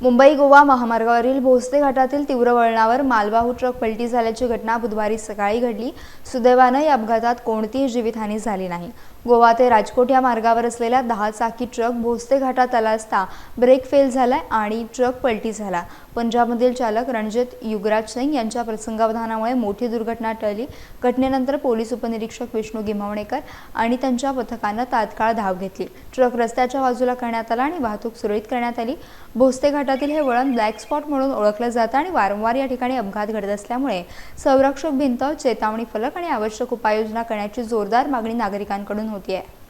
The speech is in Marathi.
मुंबई गोवा महामार्गावरील भोसते घाटातील तीव्र वळणावर मालवाहू ट्रक पलटी झाल्याची घटना बुधवारी सकाळी घडली. सुदैवानं या अपघातात कोणतीही जीवितहानी झाली नाही. गोवा ते राजकोट या मार्गावर असलेल्या दहा चाकी ट्रक भोसले घाटात आला असता ब्रेक फेल झालाय आणि ट्रक पलटी झाला. पंजाबमधील चालक रणजित युगराज सिंग यांच्या प्रसंगावधानामुळे मोठी दुर्घटना टळली. घटनेनंतर पोलीस उपनिरीक्षक विष्णू गिमावणेकर आणि त्यांच्या पथकानं तात्काळ धाव घेतली. ट्रक रस्त्याच्या बाजूला करण्यात आला आणि वाहतूक सुरळीत करण्यात आली. भोसते घाटातील हे वळण ब्लॅक स्पॉट म्हणून ओळखलं जातं आणि वारंवार या ठिकाणी अपघात घडत असल्यामुळे संरक्षक भिंत चेतावणी फलक आणि आवश्यक उपाययोजना करण्याची जोरदार मागणी नागरिकांकडून होती आहे